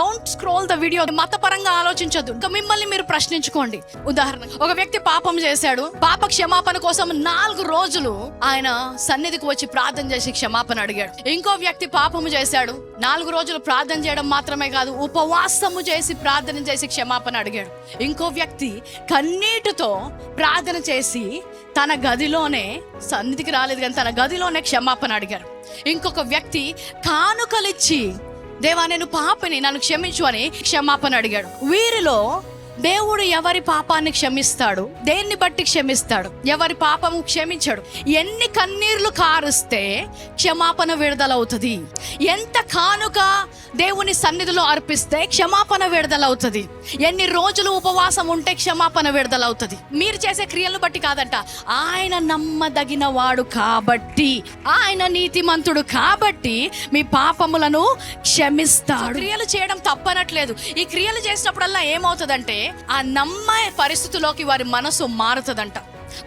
Don't scroll the video మతపరంగా ఆలోచించదు ఇంకా మిమ్మల్ని మీరు ప్రశ్నించుకోండి. ఉదాహరణ ఒక వ్యక్తి పాపం చేశాడు. పాప క్షమాపణ కోసం నాలుగు రోజులు ఆయన సన్నిధికి వచ్చి ప్రార్థన చేసి క్షమాపణ అడిగాడు. ఇంకో వ్యక్తి పాపము చేశాడు. నాలుగు రోజులు ప్రార్థన చేయడం మాత్రమే కాదు ఉపవాసము చేసి ప్రార్థన చేసి క్షమాపణ అడిగాడు. ఇంకో వ్యక్తి కన్నీటితో ప్రార్థన చేసి తన గదిలోనే సన్నిధికి రాలేదు కానీ తన గదిలోనే క్షమాపణ అడిగారు. ఇంకొక వ్యక్తి కానుకలిచ్చి దేవా నేను పాపని నన్ను క్షమించు అని క్షమాపణ అడిగాడు. వీరిలో దేవుడు ఎవరి పాపాన్ని క్షమిస్తాడు? దేన్ని బట్టి క్షమిస్తాడు? ఎవరి పాపము క్షమించాడు? ఎన్ని కన్నీర్లు కారుస్తే క్షమాపణ విడుదలవుతుంది. ఎంత కానుక దేవుని సన్నిధిలో అర్పిస్తే క్షమాపణ విడుదలవుతుంది. ఎన్ని రోజులు ఉపవాసం ఉంటే క్షమాపణ విడుదలవుతుంది. మీరు చేసే క్రియలను బట్టి కాదంట. ఆయన నమ్మదగిన వాడు కాబట్టి ఆయన నీతిమంతుడు కాబట్టి మీ పాపములను క్షమిస్తాడు. క్రియలు చేయడం తప్పనట్లేదు. ఈ క్రియలు చేసినప్పుడల్లా ఏమవుతుందంటే ఆ నమ్మే పరిస్థితిలోకి వారి మనసు మారుతుందంట.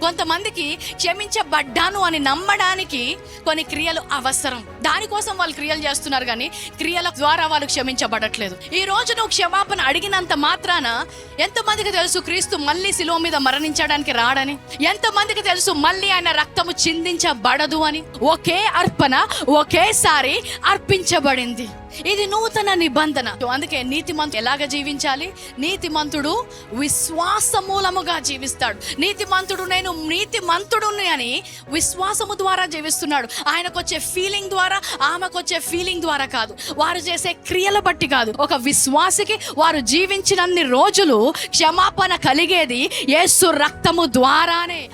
కొంతమందికి క్షమించబడ్డాను అని నమ్మడానికి కొన్ని క్రియలు అవసరం. దానికోసం వాళ్ళు క్రియలు చేస్తున్నారు కానీ క్రియల ద్వారా వాళ్ళు క్షమించబడట్లేదు. ఈ రోజు నువ్వు క్షమాపణ అడిగినంత మాత్రాన ఎంతమందికి తెలుసు క్రీస్తు మళ్ళీ శిలువ మీద మరణించడానికి రాడని? ఎంతమందికి తెలుసు మళ్ళీ ఆయన రక్తము చిందించబడదు అని? ఒకే అర్పణ ఒకేసారి అర్పించబడింది. ఇది నూతన నిబంధన. అందుకే నీతిమంతుడు ఎలాగ జీవించాలి? నీతిమంతుడు విశ్వాస మూలముగా జీవిస్తాడు. నీతిమంతుడు నేను నీతిమంతుడుని అని విశ్వాసము ద్వారా జీవిస్తున్నాడు. ఆయనకు వచ్చే ఫీలింగ్ ద్వారా ఆమెకు వచ్చే ఫీలింగ్ ద్వారా కాదు. వారు చేసే క్రియల బట్టి కాదు. ఒక విశ్వాసికి వారు జీవించినన్ని రోజులు క్షమాపణ కలిగేది యేసు రక్తము ద్వారానే.